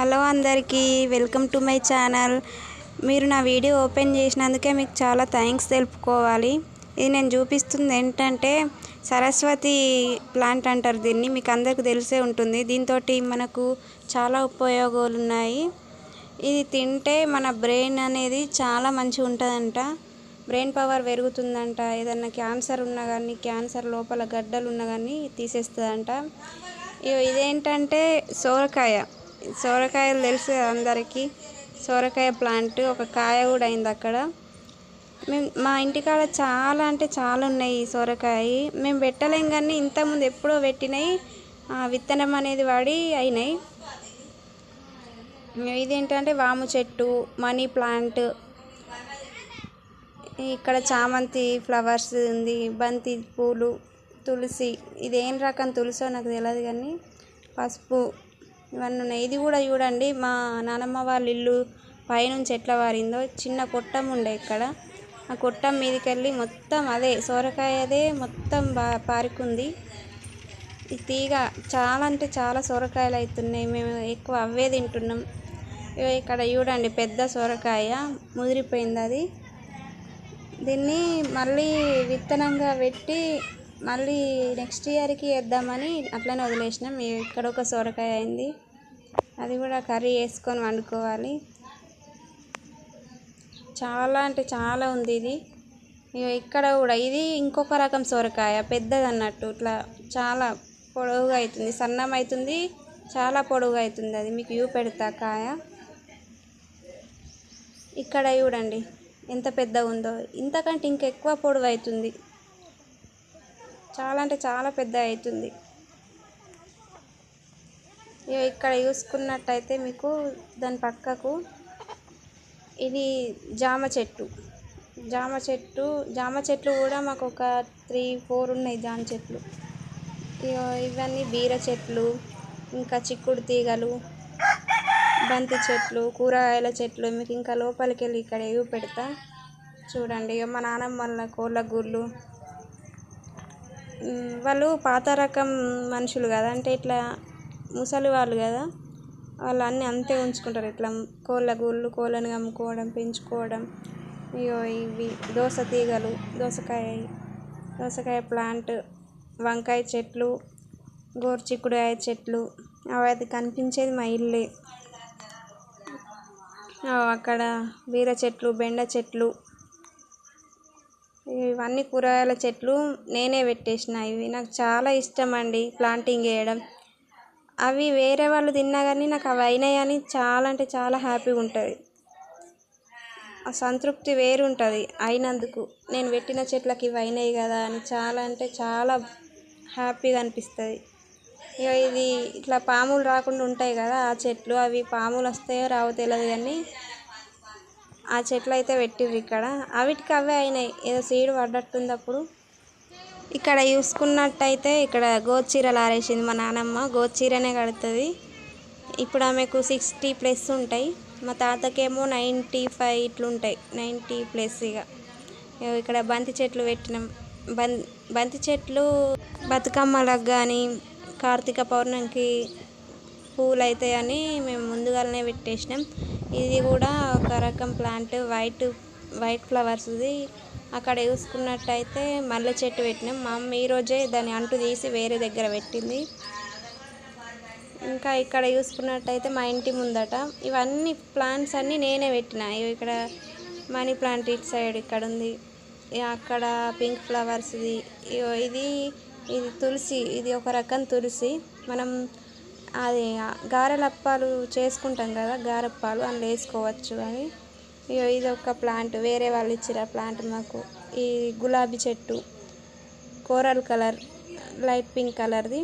Hello అందరికీ welcome to my channel. మీరు నా వీడియో ఓపెన్ చేసినందుకే మీకు చాలా థ్యాంక్స్ తెలుపుకోవాలి. ఇది నేను చూపిస్తుంది ఏంటంటే సరస్వతి ప్లాంట్ అంటారు దీన్ని మీకు అందరికీ తెలిసే ఉంటుంది. దీంతో మనకు చాలా ఉపయోగాలు ఉన్నాయి. ఇది తింటే మన బ్రెయిన్ అనేది చాలా మంచిగా ఉంటుందంట. బ్రెయిన్ పవర్ పెరుగుతుందంట. ఏదన్నా క్యాన్సర్ ఉన్నా కానీ క్యాన్సర్ లోపల గడ్డలు ఉన్నా కానీ తీసేస్తుందంట. ఇగో ఇదేంటంటే సోరకాయ. సోరకాయలు తెలుసు కదా అందరికీ. సోరకాయ ప్లాంట్ ఒక కాయ కూడా అయింది అక్కడ. మేము మా ఇంటికాడ చాలా అంటే చాలా ఉన్నాయి ఈ మేము పెట్టలేం కానీ ఇంతకుముందు ఎప్పుడో పెట్టినాయి. విత్తనం అనేది వాడి అయినాయి. ఇదేంటంటే వాము చెట్టు మనీ ప్లాంట్ ఇక్కడ చామంతి ఫ్లవర్స్ ఉంది బంతి పూలు తులసి. ఇదేం రకం తులసో నాకు తెలియదు కానీ పసుపు ఇవన్నీ ఉన్నాయి. ఇది కూడా చూడండి మా నానమ్మ వాళ్ళ ఇల్లు పైనుంచి ఎట్లా వారిందో చిన్న కొట్టం ఉండే ఇక్కడ. ఆ కొట్టం మీదకి వెళ్ళి మొత్తం అదే సొరకాయదే అదే మొత్తం బా పారుకుంది. ఈ తీగ చాలా అంటే చాలా సొరకాయలు అవుతున్నాయి మేము ఎక్కువ అవే తింటున్నాం. ఇక్కడ చూడండి పెద్ద సొరకాయ ముదిరిపోయింది అది. దీన్ని మళ్ళీ విత్తనంగా పెట్టి మళ్ళీ నెక్స్ట్ ఇయర్కి వేద్దామని అట్లనే వదిలేసినాం. ఇక్కడ ఒక సొరకాయ అయింది. అది కూడా కర్రీ వేసుకొని వండుకోవాలి. చాలా అంటే చాలా ఉంది ఇది. ఇక్కడ కూడా ఇది ఇంకొక రకం సొరకాయ పెద్దది అన్నట్టు. ఇట్లా చాలా పొడవుగా అవుతుంది. సన్నం అవుతుంది. చాలా పొడవుగా అవుతుంది అది. మీకు యూ పెడతా కాయ. ఇక్కడ చూడండి. ఎంత పెద్ద ఉందో. ఇంతకంటే ఇంకెక్కువ పొడవు అవుతుంది. చాలా అంటే చాలా పెద్ద అవుతుంది. ఇగో ఇక్కడ చూసుకున్నట్టయితే మీకు దాని పక్కకు ఇది జామ చెట్టు. జామ చెట్టు జామ చెట్లు కూడా మాకు ఒక త్రీ ఫోర్ ఉన్నాయి జామ చెట్లు. ఇగో ఇవన్నీ బీర చెట్లు ఇంకా చిక్కుడు తీగలు బంతి చెట్లు కూరగాయల చెట్లు మీకు ఇంకా లోపలికి వెళ్ళి ఇక్కడ ఎగు పెడతా చూడండి ఇక మా నాన్నమ్మ వాళ్ళ కోళ్ళ గూళ్ళు వాళ్ళు పాత రకం మనుషులు కదా అంటే ఇట్లా ముసలి వాళ్ళు కదా వాళ్ళు అన్నీ అంతే ఉంచుకుంటారు. ఇట్లా కోళ్ళ గూళ్ళు కోళ్ళని అమ్ముకోవడం పెంచుకోవడం ఇగో ఇవి దోస తీగలు దోసకాయ దోసకాయ ప్లాంట్ వంకాయ చెట్లు గోరు చిక్కుడుకాయ చెట్లు అవి అది కనిపించేది మా ఇల్లే. అక్కడ బీర చెట్లు బెండ చెట్లు ఇవన్నీ కూరగాయల చెట్లు నేనే పెట్టేసిన. ఇవి నాకు చాలా ఇష్టం అండి ప్లాంటింగ్ చేయడం. అవి వేరే వాళ్ళు తిన్నా కానీ నాకు అవి అయినాయని చాలా అంటే చాలా హ్యాపీగా ఉంటుంది. ఆ సంతృప్తి వేరు ఉంటుంది అయినందుకు. నేను పెట్టిన చెట్లకి ఇవి అయినాయి కదా అని చాలా అంటే చాలా హ్యాపీగా అనిపిస్తుంది. ఇక ఇది ఇట్లా పాములు రాకుండా ఉంటాయి కదా ఆ చెట్లు అవి పాములు వస్తాయో రావో తెలియదు కానీ ఆ చెట్లు అయితే పెట్టిర్రు ఇక్కడ. అవిటికి అవే అయినాయి. ఏదో సీడ్ పడ్డట్టుంది అప్పుడు ఇక్కడ చూసుకున్నట్టయితే ఇక్కడ గోచీరలు ఆరేసింది మా నానమ్మ. గోచీరనే కడుతుంది. ఇప్పుడు ఆమెకు సిక్స్టీ ప్లస్ ఉంటాయి. మా తాతకేమో నైంటీ ఫైవ్ ఇట్లుంటాయి. నైంటీ ప్లస్ ఇక ఇక్కడ బంతి చెట్లు పెట్టినాం. బం బంతి చెట్లు బతుకమ్మలకు కానీ కార్తీక పౌర్ణమికి పూలు అవుతాయని మేము ముందుగానే పెట్టేసినాం. ఇది కూడా ఒక రకం ప్లాంట్ వైట్ వైట్ ఫ్లవర్స్ది. అక్కడ చూసుకున్నట్టయితే మల్లె చెట్టు పెట్టినాం. మా అమ్మ ఈరోజే దాన్ని అంటు తీసి వేరే దగ్గర పెట్టింది. ఇంకా ఇక్కడ చూసుకున్నట్టయితే మా ఇంటి ముందట ఇవన్నీ ప్లాంట్స్ అన్నీ నేనే పెట్టిన. ఇగో ఇక్కడ మనీ ప్లాంట్ ఇటు సైడ్ ఇక్కడ ఉంది. అక్కడ పింక్ ఫ్లవర్స్ది. ఇగో ఇది ఇది తులసి ఇది ఒక రకం తులసి. మనం అది గారెలప్పాలు చేసుకుంటాం కదా గారెప్పాలు అందులో వేసుకోవచ్చు అని. ఇగో ఇది ఒక ప్లాంట్ వేరే వాళ్ళు ఇచ్చిన ప్లాంట్ మాకు. ఈ గులాబీ చెట్టు కోరల్ కలర్ లైట్ పింక్ కలర్ది.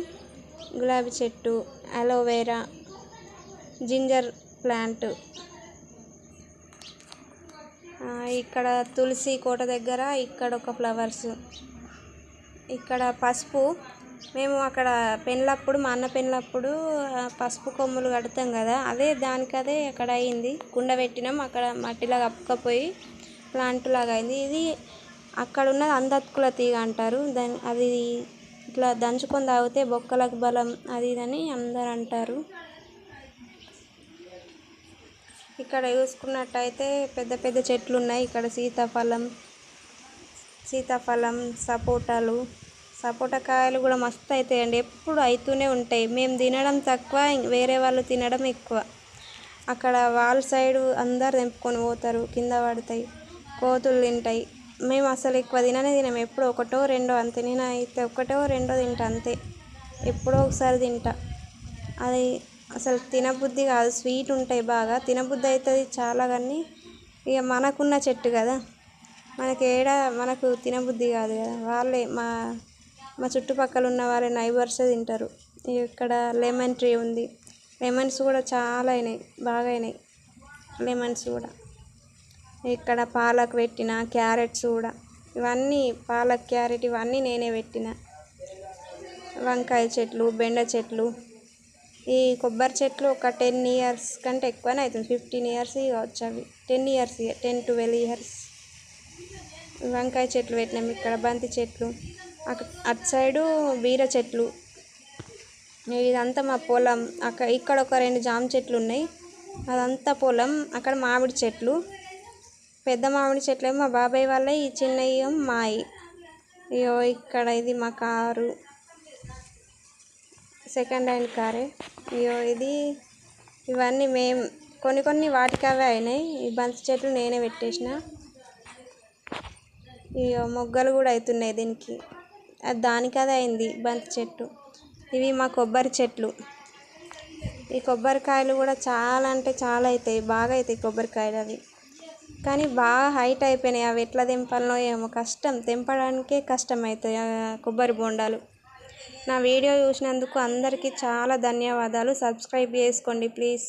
గులాబీ చెట్టు అలోవేరా జింజర్ ప్లాంట్. ఇక్కడ తులసి కోట దగ్గర ఇక్కడ ఒక ఫ్లవర్స్. ఇక్కడ పసుపు మేము అక్కడ పెళ్ళప్పుడు మా అన్న పెళ్ళప్పుడు పసుపు కొమ్ములు కడతాం కదా అదే దానికదే అక్కడ అయింది. కుండ పెట్టినాం అక్కడ మట్టిలా కప్పుకపోయి ప్లాంట్ లాగా అయింది. ఇది అక్కడ ఉన్నది అందత్కుల తీగ అంటారు. దాని అది ఇట్లా దంచుకొని తాగితే బొక్కలకు బలం అది ఇదని అందరు అంటారు. ఇక్కడ చూసుకున్నట్టయితే పెద్ద పెద్ద చెట్లు ఉన్నాయి ఇక్కడ సీతాఫలం సీతాఫలం సపోటాలు సపోటా కాయలు కూడా మస్తు అవుతాయండి ఎప్పుడు అవుతూనే ఉంటాయి. మేము తినడం తక్కువ వేరే వాళ్ళు తినడం ఎక్కువ. అక్కడ వాళ్ళ సైడు అందరు తెంపుకొని పోతారు కింద పడతాయి కోతులు తింటాయి. మేము అసలు ఎక్కువ తిననే తినము ఎప్పుడో ఒకటో రెండో అంతే. నేను అయితే ఒకటో రెండో తింటా అంతే. ఎప్పుడో ఒకసారి తింటా. అది అసలు తినబుద్ధి కాదు. స్వీట్ ఉంటాయి బాగా. తినబుద్ధి అవుతుంది చాలా కానీ ఇక మనకున్న చెట్టు కదా. మనకి ఏడ మనకు తినబుద్ధి కాదు కదా. వాళ్ళే మా మా చుట్టుపక్కల ఉన్న వాళ్ళే నైబర్సే తింటారు. ఇక్కడ లెమన్ ట్రీ ఉంది. లెమన్స్ కూడా చాలా అయినాయి బాగా అయినాయి. లెమన్స్ కూడా. ఇక్కడ పాలక్ పెట్టిన క్యారెట్స్ కూడా. ఇవన్నీ పాలక్ క్యారెట్ ఇవన్నీ నేనే పెట్టిన. వంకాయ చెట్లు బెండ చెట్లు. ఈ కొబ్బరి చెట్లు ఒక టెన్ ఇయర్స్ కంటే ఎక్కువనే అవుతుంది. ఫిఫ్టీన్ ఇయర్స్ కావచ్చు అవి. Ten years ten twelve years. వంకాయ చెట్లు పెట్టినాం ఇక్కడ బంతి చెట్లు. అటు సైడు బీర చెట్లు. ఇదంతా మా పొలం. అక్కడ ఇక్కడ ఒక రెండు జామ చెట్లు ఉన్నాయి. అదంతా పొలం. అక్కడ మామిడి చెట్లు. పెద్ద మామిడి చెట్లు. మా బాబాయ్ వాళ్ళే ఈ చిన్నవి మాయి. అయ్యో ఇక్కడ ఇది మా కారు. సెకండ్ హ్యాండ్ కారే. అయ్యో ఇది. ఇవన్నీ మేము కొన్ని కొన్ని వాటికి అవే అయినాయి. ఈ బంతి చెట్లు నేనే పెట్టేసిన. ఇయో మొగ్గలు కూడా అవుతున్నాయి దీనికి. అది దానికి అయింది బంతి చెట్టు. ఇవి మా కొబ్బరి చెట్లు. ఈ కొబ్బరికాయలు కూడా చాలా అంటే చాలా అవుతాయి బాగా అవుతాయి కొబ్బరికాయలు అవి. కానీ బాగా హైట్ అయిపోయినాయి. అవి ఎట్లా తెంపాలనో ఏమో కష్టం. తెంపడానికే కష్టం అవుతాయి కొబ్బరి బొండాలు. నా వీడియో చూసినందుకు అందరికీ చాలా ధన్యవాదాలు. సబ్స్క్రైబ్ చేసుకోండి ప్లీజ్.